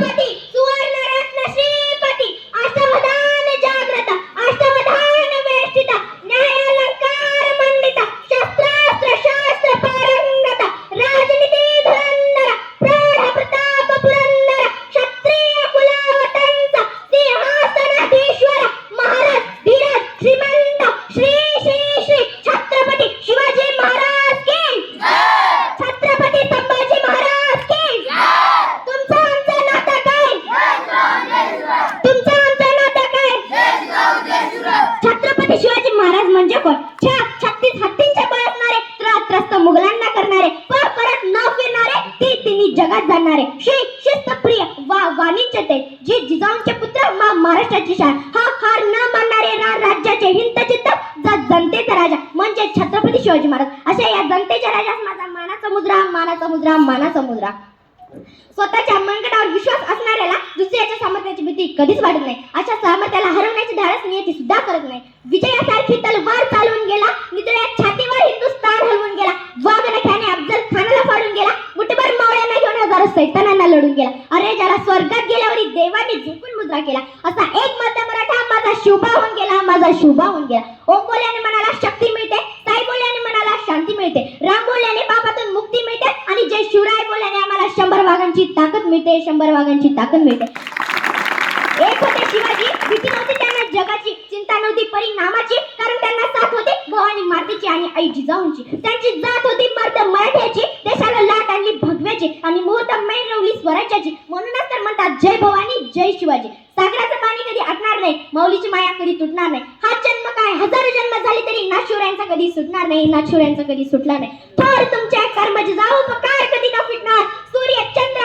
छत्रपती तिन्ही जाणारे श्री शिस्तप्रिय वा वाणिज्यते जे जिजाऊंचे पुत्र मा महाराष्ट्राची शान हा हार न मानणारे रा राज्याचे हिंतचित्त जनतेचा राजा म्हणजे छत्रपती शिवाजी महाराज. अशा या जनतेच्या राजास माझा मानाचा मुद्रा मानाचा मुद्रा मानाचा मुद्रा. स्वतःच्या मनगटावर विश्वास असणाऱ्याला दुसऱ्याच्या सामर्थ्याची भीती कधीच वाटत नाही. अशा सामर्थ्याला हरवण्याची धाडस नियती सुद्धा करत नाही. विजयासारखी तलवार सुद्धा केला. असा एक मध्य मराठा माझा शुभा होऊन गेला माझा शुभा होऊन गेला. ओम बोल्याने मनाला शक्ती मिळते साई बोल्याने मनाला शांती मिळते राम बोल्याने पापातून मुक्ती मिळते आणि जय शिवराय बोल्याने आम्हाला शंभर वाघांची ताकद मिळते शंभर वाघांची ताकद मिळते. एक होते शिवाजी भीती नव्हती त्यांना जगाची चिंता नव्हती परिणामाची कारण त्यांना साथ होते भवानी मातेची आणि आई जिजाऊंची. त्यांची जात होती मर्द मराठ्याची देशाला लाट आणली भगव्याची आणि मुहूर्त मैन रवली स्वराज्याची. म्हणूनच तर म्हणतात जय भवानी जय शिवाजी. सागराचं पाणी कधी आटणार नाही माऊलीची माया कधी तुटणार नाही. हा जन्म काय? हजारो जन्म झाले तरी नाशिवऱ्यांचा कधी सुटणार नाही नाशिवऱ्यांचा कधी सुटला नाही. थोर तुमच्या कर्मजी जाऊ कार कधी न फिटणार? सूर्य चंद्र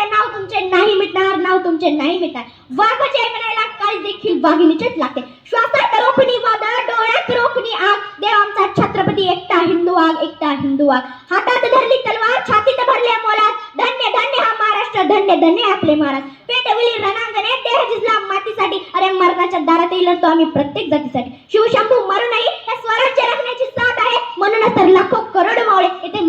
असेपर्यंत नाव तुमचे नाही मिटणार? नाव तुमचे नाही मिटणार. वाघाचे म्हणायला काय देखील वाघिणीचेच लागते. श्वासात रोखणी वादळ डोळ्यात रोखणी आग. देव आमचा छत्रपती एकटा हिंदू आग एकटा हिंदू आग. हातात धरली तलवार छातीत भरल्या मोलात धन्य धन्य हा महाराष्ट्र धन्य धन्य आपले महाराज. पेटविली रणांगणे देह जिजला मातीसाठी अरे मरणाच्या दारातही लढतो आम्ही प्रत्येक जातीसाठी. शिवशंभू मरू नाही हे स्वराज्य राखण्याची साथ आहे. म्हणूनच तर लाखो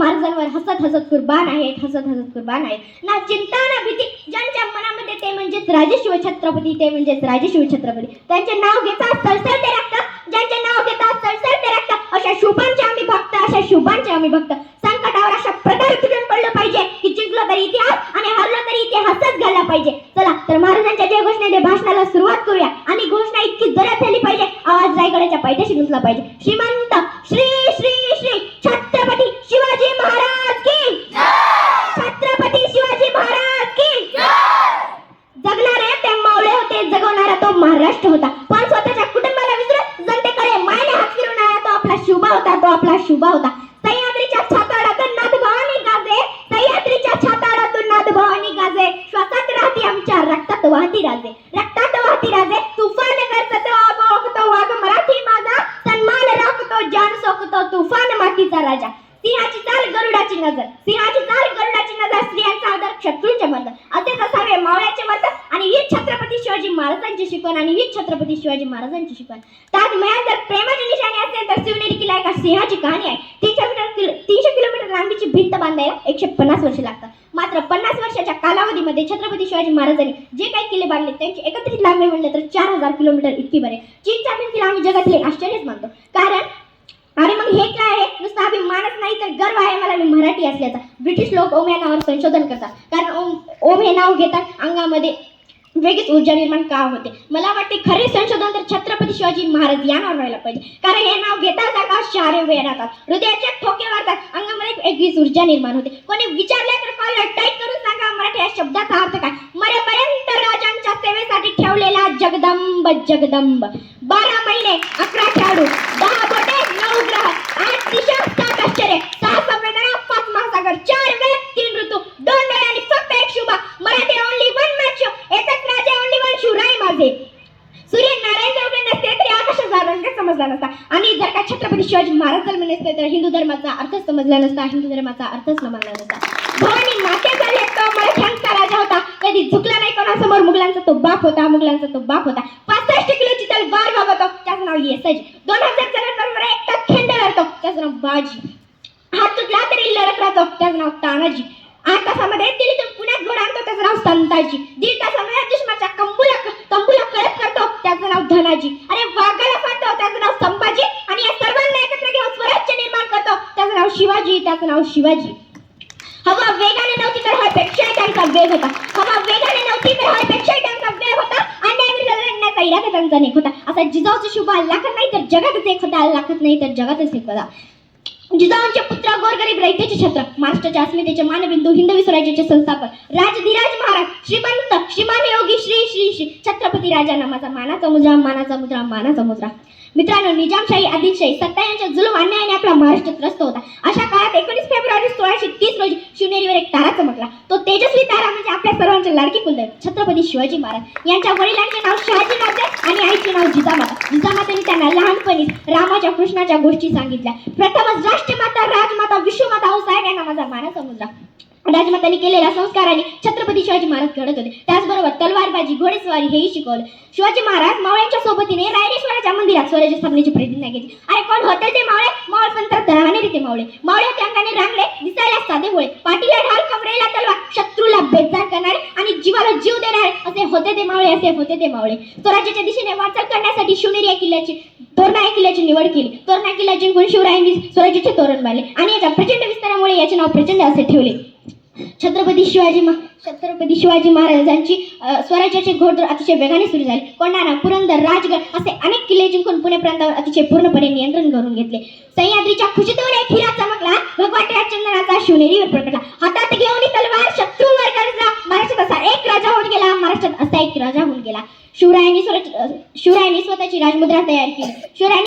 महाराजांवर हसत हसत कुर्बान आहेत हसत हसत कुर्बान आहेत ना चिंता ना भीती ज्यांच्या मनामध्ये ते म्हणजेच राजेशिव छत्रपती ते म्हणजेच राजेशिव छत्रपती. त्यांचे नाव घेतात सळसळते रक्त ज्यांचे नाव घेतात सळसळते रक्त अशा शुभांचे आम्ही भक्त अशा शुभांचे आम्ही भक्त. संकटावर अशा प्रकारे तुटून पडलं पाहिजे की जिंकलो तरी इतिहास आणि हरलो तरी इतिहासच घालला पाहिजे. चला तर महाराजांच्या जय घोषणेने भाषणाला सुरुवात करूया. आणि घोषणा इतकी जरा झाली पाहिजे आवाज रायगडाच्या पायथ्याशी घुसला पाहिजे. श्रीमान कष्ट होता. पण स्वतःच्या कुटुंबाला विसरून जनतेकडे मायने हात फिरवणारा तो आपला शुभा होता तो आपला शुभा होता. सह्याद्रीच्या छाताडातून नाथ भवानी गाजे. सह्याद्रीच्या छाताडातून नाथ भवानी गाजे. श्वासात राहती आमच्या रक्तात वाहती राजे. रक्तात वाहती राजे. तुफान करतो आबोकतो वाघ मराठी माझा. सन्मान राखतो जान सोकतो तुफान मातीचा राजा. सिंहाची चाल गरुडाची नजर. सिंहा चाल गरुडाची नजर स्त्रियांचा आदर शत्रूंचे मर्द असेच असावे मावळ्याचे मर्द आणि हीच छत्रपती शिवाजी महाराजांची शिकवण आणि हीच छत्रपती शिवाजी महाराजांची शिकवण. ताजमहाल जर प्रेमाची निशाणी असेल तर शिवनेरी किल्ला एका सिंहाची कहाणी आहे. तीनशे मीटर तीनशे किलोमीटर लांबीची भिंत बांधायला एकशे पन्नास वर्ष लागतात. मात्र पन्नास वर्षाच्या कालावधीमध्ये छत्रपती शिवाजी महाराजांनी जे काही किल्ले बांधले त्यांची एकत्रित लांबी म्हणले तर चार हजार किलोमीटर इतकी बरे. चीनच्या भिंतीला आम्ही जगातले आश्चर्यच मानतो. कारण अरे मग हे काय आहे? नुसता अभिमानच नाही तर गर्व आहे मला मी मराठी असल्याचा. ब्रिटिश लोक ओम या नावावर संशोधन करतात. कारण ओम ओम हे नाव घेतात अंगामध्ये. वेगळीच ऊर्जा निर्माण का होते? मला वाटते खरे संशोधन तर छत्रपती शिवाजी महाराज या नावावर व्हायला पाहिजे. कारण हे नाव घेता का शहारे उभे राहतात. हृदयाचे ठोके मारतात. अंगामध्ये एक वेगळीच ऊर्जा निर्माण होते. कोणी विचारले तर कॉल टाईप करून सांगा मराठी या शब्दाचा अर्थ काय? मरेपर्यंत राजांच्या सेवेसाठी ठेवलेला जगदंब जगदंब. बारा महिने अकरा खेळाडू दहा बोटे नऊ ग्रह. आठ दिशा शिवराय माझे सूर्य नारायण चौघे नसते तरी आकाशाचा रंग समजला नसता. आणि जर का छत्रपती शिवाजी महाराज जन्म नसते तर हिंदू धर्माचा अर्थच समजला नसता हिंदू धर्माचा अर्थच समजला नसता. भवानी मातेचा लेख तो मराठ्यांचा राजा होता. कधी झुकला नाही कोणासमोर मुघलांचा तो बाप होता मुघलांचा तो बाप होता. पासष्ट किलोची तलवार बाबतो त्याचं नाव येसज. दोन हजार जणांबरोबर एकटा खिंड लढतो त्याचं नाव बाजी. हात तुटला तरी लढत राहतो त्याचं नाव तानाजी. आठ तासामध्ये दिल्लीतून पुण्यात घोडा आणतो त्याचं नाव संताजी. दीड तासामध्ये दुश्मनाच्या कंबुला कंबुला कळप करतो त्याचं नाव धनाजी. अरे वाघाला फाडतो त्याचं नाव संभाजी. आणि या सर्वांना एकत्र घेऊन स्वराज्य निर्माण करतो. त्याचं नाव शिवाजी त्याचं नाव शिवाजी. हवा वेगाने नव्हती तर हवेपेक्षाही त्यांचा वेग होता. हवा वेगाने नव्हती तर हवेपेक्षाही त्यांचा वेग होता. अन्याय विरुद्ध लढण्याचा इरादा त्यांचा नेक होता. असा जिजाऊचा शुभ लाखत नाही तर जगातच एक होता. लाखत नाही तर जगातच एक होता. जिजाऊंचे पुत्र गोरगरीब रयतेचे छत्र महाराष्ट्राच्या अस्मितेचे मानबिंदू हिंदवी स्वराज्याचे संस्थापक राजधिराज महाराज श्रीमंत श्रीमान योगी श्री श्री श्री छत्रपती राजांना माझा मानाचा मुद्रा मानाचा मुद्रा मानाचा मुद्रा मित्रांनो निजामशाही आदिलशाही सत्ता यांच्या जुलम अन्यायाने आपला महाराष्ट्र त्रस्त होता. अशा काळात एकोणीस फेब्रुवारी सोळाशे तीस रोजी शिवनेरीवर एक तारा चमकला. तो तेजस्वी तारा म्हणजे आपल्या सर्वांचे लाडकी कुलदैवत छत्रपती शिवाजी महाराज. यांच्या वडिलांचे नाव शहाजी राजे आणि आईचे नाव जिजामाता. जिजामातांनी त्यांना लहानपणी रामाच्या कृष्णाच्या गोष्टी सांगितल्या. प्रथमच राष्ट्रमाता राजमाता विश्वमाता हो साहेब यांना माझा मानाचा समजला राजमातांनी केलेल्या संस्काराने छत्रपती शिवाजी महाराज घडत होते. त्याचबरोबर तलवारबाजी घोडेस्वारी हेही शिकवलं. शिवाजी महाराज मावळ्यांच्या सोबतीने रायरेश्वराच्या मंदिरात स्वराज्य स्थापनेची प्रतिज्ञा घेतली. अरे कोण होते ते मावळे? मावळ पंत तळाने ते मावळे. मावळे होते अंगाने रांगले दिसायला साधे होळे. पाठीला ढाल कमरेला तलवार. शत्रूला बेजार करणारे आणि जीवाला जीव देणारे ते होते ते मावळे असे होते ते मावळे. स्वराज्याच्या दिशेने वाटचाल करण्यासाठी शिवनेरी या किल्ल्याची तोरणा या किल्ल्याची निवड केली. तोरणा किल्ला जिंकून शिवरायांनी स्वराज्याचे तोरण बांधले आणि याच्या प्रचंड विस्तारामुळे याचे नाव प्रचंड असे ठेवले. छत्रपती शिवाजी मा छत्रपती शिवाजी महाराजांची स्वराज्याचे घोडदौड अतिशय वेगाने सुरू झाले. कोंडाणा पुरंदर राजगड असे अनेक किल्ले जिंकून पुणे प्रांतावर अतिशय पूर्णपणे नियंत्रण करून घेतले. सह्याद्रीच्या खुशीतून एक हिरा चमकला. भगवान चंदनाचा शिवनेरीवर प्रकटला. हातात घेऊन तलवार शत्रूवर गरजला महाराष्ट्रात असा एक राजा होऊन गेला महाराष्ट्रात असा एक राजा होऊन गेला शिवरायांनी स्वतः शिवरायांनी स्वतःची राजमुद्रा तयार केली. शिवरायांनी